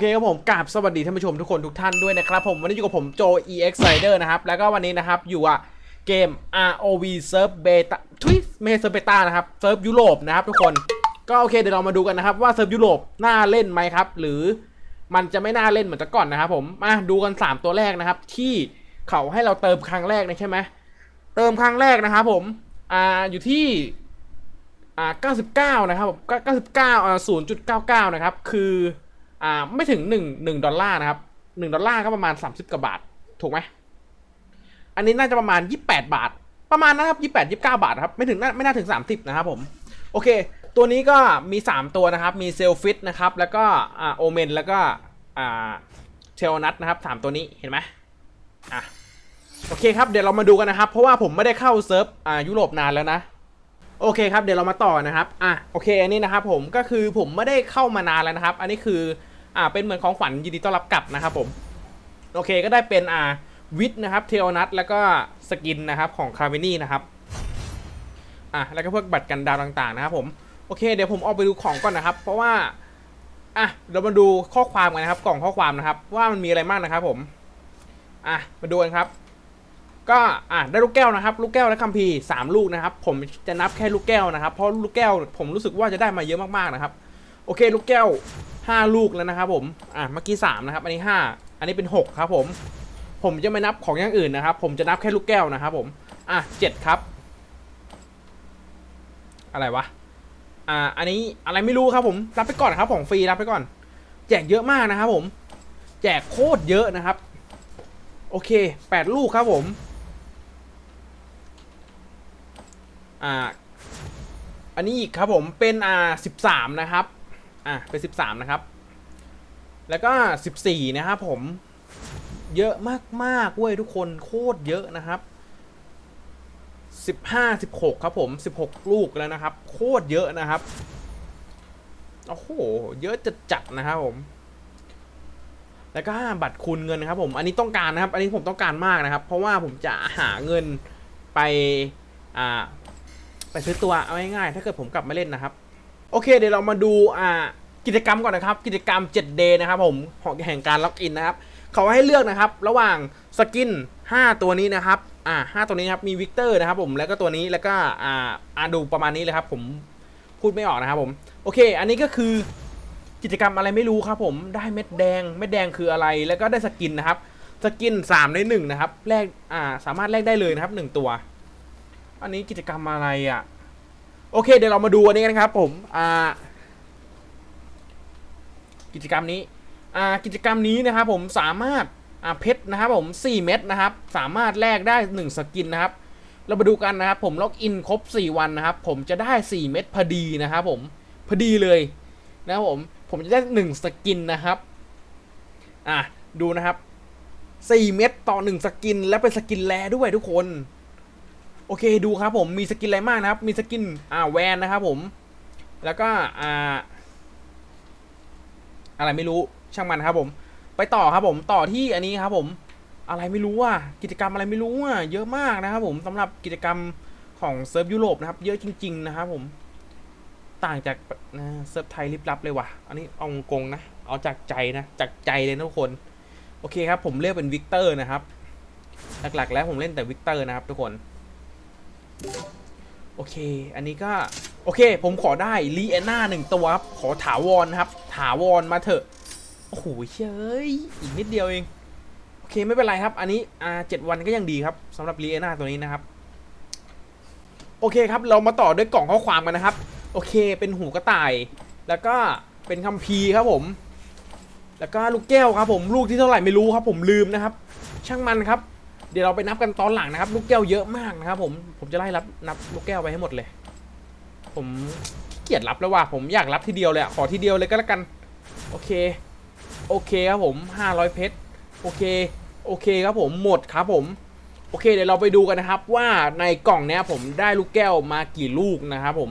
เคครับผมกราบสวัสดีท่านผู้ชมทุกคนทุกท่านด้วยนะครับผมวันนี้อยู่กับผมโจ EX Rider นะครับ แล้วก็วันนี้นะครับอยู่อะเกม ROV Surf Beta ทุยไม่ใช่ Surf Beta นะครับเซิร์ฟยุโรปนะครับทุกคนก็โอเคเดี๋ยวเรามาดูกันนะครับว่าเซิร์ฟยุโรปน่าเล่นไหมครับ หรือมันจะไม่น่าเล่นเหมือนแต่ก่อนนะครับผมมาดูกัน 3 ตัวแรกนะครับ ที่เขาให้เราเติมครั้งแรกนะใช่ไหมเติมครั้งแรกนะครับผมอ่าอยู่ที่อ่า99 นะครับผม99อ่า0.99 นะครับ คือ อ่าไม่ถึง1 1ดอลลาร์นะครับ1ดอลลาร์ก็ประมาณ30กว่าบาท ถูกไหมอันนี้น่าจะประมาณ28บาท ประมาณนะครับ28 29บาทครับ ไม่ถึงน่าไม่น่าถึง30นะครับผมโอเค ตัวนี้ก็มี3ตัวนะครับ มีเซลฟิตนะครับ แล้วก็อ่าโอเมนแล้วก็อ่าเทลนัทนะครับ3ตัวนี้เห็นไหมอะโอเคครับเดี๋ยวเรามาดูกันนะครับ เพราะว่าผมไม่ได้เข้าเซิร์ฟอ่ายุโรปนานแล้วนะโอเคครับเดี๋ยวเรามาต่อนะครับอะโอเคอันนี้นะครับผมก็คือผมไม่ได้เข้ามานานแล้วนะครับ อันนี้คือ อ่าเป็นเหมือนของขวัญยินดีต้อนรับกลับนะครับผม โอเคก็ได้เป็นอ่าวิทนะครับเทลนัทแล้วก็สกินนะครับของคาร์เวนี่นะครับอะแล้วก็พวกบัตรกันดาวต่างๆนะครับผมโอเคเดี๋ยวผมออกไปดูของก่อนนะครับ เพราะว่าอะเรามาดูข้อความกันนะครับ กล่องข้อความนะครับ ว่ามันมีอะไรบ้างนะครับ ผมอะมาดูกันครับ ก็อะได้ลูกแก้วนะครับ ลูกแก้วและคัมภีร์สามลูกนะครับ ผมจะนับแค่ลูกแก้วนะครับ เพราะลูกแก้วผมรู้สึกว่าจะได้มาเยอะมากๆนะครับ โอเค ลูกแก้ว ห้าลูกแล้วนะครับผม อะเมื่อกี้สามนะครับ อันนี้ห้าอันนี้เป็นหกครับผม ผมจะไม่นับของอย่างอื่นนะครับ ผมจะนับแค่ลูกแก้วนะครับผม อะเจ็ดครับ อะไรวะ อ่า อันนี้อะไรไม่รู้ครับผม รับไปก่อนครับของฟรีรับไปก่อน แจกเยอะมากนะครับผม แจกโคตรเยอะนะครับ โอเคแปดลูกครับผม อ่า อันนี้อีกครับผมเป็นอ่าสิบสามนะครับ อ่าเป็นสิบสามนะครับ แล้วก็สิบสี่นะครับผม เยอะมากๆเว้ยทุกคนโคตรเยอะนะครับสิบห้าสิบหกครับผมสิบหกลูกแล้วนะครับ โคตรเยอะนะครับ โอ้โห เยอะจัดจัดนะครับผม แล้วก็บัตรคูณเงินนะครับผม อันนี้ต้องการนะครับ อันนี้ผมต้องการมากนะครับ เพราะว่าผมจะหาเงินไป อ่า ไปซื้อตัวเอาง่ายๆ ถ้าเกิดผมกลับมาเล่นนะครับ โอเค เดี๋ยวเรามาดูอ่ากิจกรรมก่อนนะครับ กิจกรรม 7 day นะครับผมของแห่งการล็อกอินนะครับเขาให้เลือกนะครับ ระหว่างสกิน 5 ตัวนี้นะครับอ่า5ตัวนี้นะครับมีวิกเตอร์นะครับผมแล้วก็ตัวนี้แล้วก็อ่าอ่าดูประมาณนี้เลยครับผมพูดไม่ออกนะครับผมโอเค อันนี้ก็คือกิจกรรมอะไรไม่รู้ครับผมได้เม็ดแดงเม็ดแดงคืออะไรแล้วก็ได้สกินนะครับสกิน3ใน1นะครับแลกอ่าสามารถแลกได้เลยนะครับ 1 ตัว อันนี้กิจกรรมอะไรอะ โอเคเดี๋ยวเรามาดูอันนี้กันครับ ผมอ่ากิจกรรมนี้อ่ากิจกรรมนี้นะครับผมสามารถอ่าเพชรนะครับผม 4 เม็ดนะครับ สามารถแลกได้ 1 สกินนะครับ เรามาดูกันนะครับ ผมล็อกอินครบ 4 วันนะครับ ผมจะได้ 4 เม็ดพอดีนะครับผมพอดีเลยนะครับผมผมจะได้ 1 สกินนะครับอะดูนะครับ 4 เม็ดต่อ 1 สกินและเป็นสกินแลด้วยทุกคน โอเคดูครับผมมีสกินอะไรมากนะครับ มีสกินอ่าแวนนะครับผม แล้วก็อ่าอะไรไม่รู้ช่างมันครับผม ไปต่อครับผมต่อที่อันนี้ครับผม อะไรไม่รู้อะกิจกรรมอะไรไม่รู้อะเยอะมากนะครับผมสำหรับกิจกรรมของเซิร์ฟยุโรปนะครับ เยอะจริง ๆ นะครับผมต่างจากนะเซิร์ฟไทยลิบลับเลยว่ะ อันนี้เอากงนะ เอาจากใจนะ จากใจเลยนะทุกคน โอเคครับ ผมเลือกเป็นวิกเตอร์นะครับ หลักๆ แล้วผมเล่นแต่วิกเตอร์นะครับทุกคน โอเค อันนี้ก็ โอเค ผมขอได้ลีเอน่าหนึ่งตัวครับ ขอถาวรครับ ถาวรมาเถอะ โอ้โหเฮ้ย อีกนิดเดียวเอง โอเค ไม่เป็นไรครับ อันนี้อ่าเจ็ดวันก็ยังดีครับสำหรับลีเอน่าตัวนี้นะครับ โอเคครับ เรามาต่อด้วยกล่องข้อความกันนะครับ โอเค เป็นหูกระต่าย แล้วก็เป็นคัมภีร์ครับผม แล้วก็ลูกแก้วครับผม ลูกที่เท่าไหร่ไม่รู้ครับ ผมลืมนะครับ ช่างมันครับ ดี๋ยวเราไปนับกันตอนหลังนะครับ ลูกแก้วเยอะมากนะครับ ผมผมจะไล่รับนับลูกแก้วไปให้หมดเลย ผมเกียจรับแล้วว่ะผมอยากรับทีเดียวเลยขอทีเดียวเลยก็แล้วกัน โอเค โอเคครับผม 500 เพชรโอเค โอเคครับผมหมดครับผมโอเค เดี๋ยวเราไปดูกันนะครับ ว่าในกล่องเนี้ยผมได้ลูกแก้วมากี่ลูกนะครับผม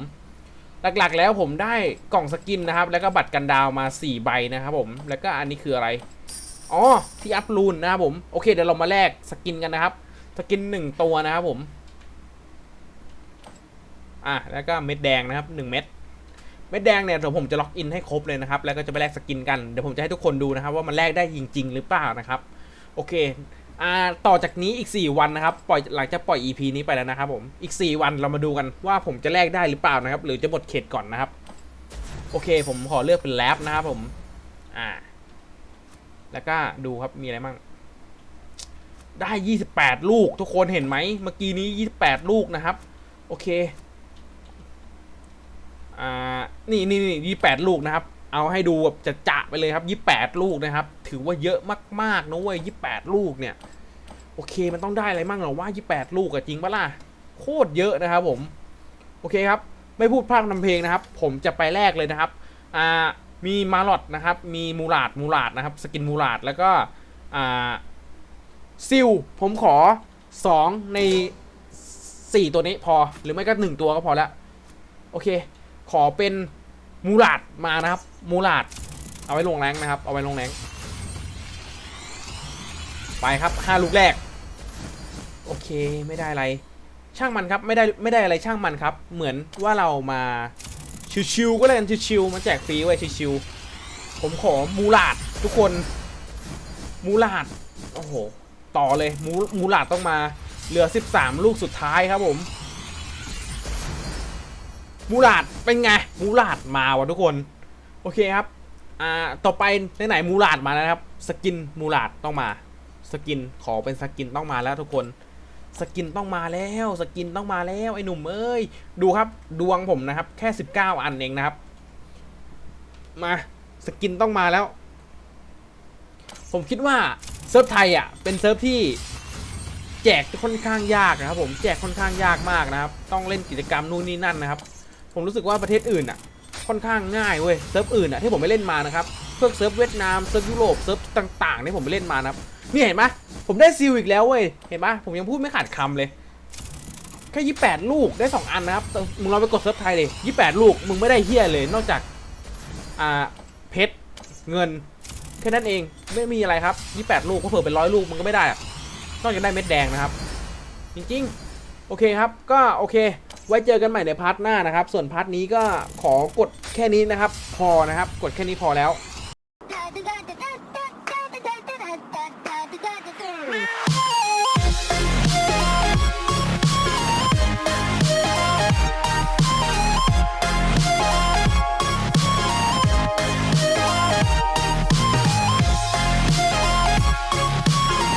หลักๆแล้วผมได้กล่องสกินนะครับ แล้วก็บัตรกันดาวมา 4 ใบนะครับผมแล้วก็อันนี้คืออะไร อ๋อที่อัพรูนนะครับผมโอเคเดี๋ยวเรามาแลกสกินกันนะครับ สกินหนึ่งตัวนะครับผม อะแล้วก็เม็ดแดงนะครับหนึ่งเม็ดเม็ดแดงเนี่ยเดี๋ยวผมจะล็อกอินให้ครบเลยนะครับ แล้วก็จะไปแลกสกินกันเดี๋ยวผมจะให้ทุกคนดูนะครับ ว่ามันแลกได้จริง ๆ หรือเปล่านะครับ โอเคอ่าต่อจากนี้อีก 4 วันนะครับปล่อยหลังจากปล่อย EP นี้ไปแล้วนะครับผมอีก 4 วันเรามาดูกันว่าผมจะแลกได้หรือเปล่านะครับ หรือจะหมดเขตก่อนนะครับ โอเค ผมขอเลือกเป็นแลบนะครับผม อ่า แล้วก็ดูครับมีอะไรบ้างได้ 28 ลูกทุกคนเห็นไหมเมื่อกี้นี้ 28 ลูกนะครับ โอเค อ่า นี่นี่นี่ยี่แปดลูกนะครับ เอาให้ดูแบบจะจะไปเลยครับยี่แปดลูกนะครับ ถือว่าเยอะมากๆนะเว้ยยี่แปดลูกเนี่ย โอเคมันต้องได้อะไรมั่งหรอว่ายี่แปดลูกอะจริงปะล่ะ โคตรเยอะนะครับผม โอเคครับ ไม่พูดพร่ำทำเพลงนะครับ ผมจะไปแรกเลยนะครับ อ่า มีมาลอดนะครับ มีมูลาดมูลาดนะครับ สกินมูลาดแล้วก็ซิลผมขอสองในสี่ตัวนี้พอ หรือไม่ก็หนึ่งตัวก็พอแล้ว โอเค ขอเป็นมูลาดมานะครับ มูลาดเอาไว้ลงแรงนะครับ เอาไว้ลงแรงไปครับห้าลูกแรก โอเคไม่ได้อะไร ช่างมันครับไม่ได้ไม่ได้อะไรช่างมันครับ เหมือนว่าเรามา ชิวๆก็เลยกันชิวๆมาแจกฟรีไว้ชิวๆผมขอมูลาดทุกคน มูลาดโอ้โหต่อเลยมูมูลาดต้องมาเหลือ 13 ลูกสุดท้ายครับผม มูลาดเป็นไงมูลาดมาวะทุกคน โอเคครับอ่าต่อไปไหนๆมูลาดมาแล้วครับ สกินมูลาดต้องมา สกินขอเป็นสกินต้องมาแล้วทุกคน สกินต้องมาแล้วสกินต้องมาแล้วไอ้หนุ่มเอ้ยดูครับดวงผมนะครับ แค่ 19 อันเองนะครับ มาสกินต้องมาแล้ว ผมคิดว่าเซิร์ฟไทยอะเป็นเซิร์ฟที่แจกค่อนข้างยากนะครับ ผมแจกค่อนข้างยากมากนะครับ ต้องเล่นกิจกรรมนู่นนี่นั่นนะครับ ผมรู้สึกว่าประเทศอื่นอะ ค่อนข้างง่ายเว้ยเซิร์ฟอื่นอะที่ผมไปเล่นมานะครับพวกเซิร์ฟเวียดนามเซิร์ฟยุโรปเซิร์ฟต่างๆที่ผมไปเล่นมานะครับ นี่เห็นไหมผมได้ซิลอีกแล้วเว้ย เห็นปะผมยังพูดไม่ขาดคำเลย แค่ยี่แปดลูกได้สองอันนะครับ มึงลองไปกดเซิร์ฟไทยเลยยี่แปดลูก มึงไม่ได้เฮี้ยเลย นอกจาก อ่า เพชร เงิน แค่นั้นเอง ไม่มีอะไรครับยี่แปดลูกก็เผื่อเป็นร้อยลูกมันก็ไม่ได้อะนอกจากได้เม็ดแดงนะครับ จริงๆ โอเคครับ ก็โอเค ไว้เจอกันใหม่ในพาร์ทหน้านะครับ ส่วนพาร์ทนี้ก็ขอกดแค่นี้นะครับ พอนะครับ กดแค่นี้พอแล้ว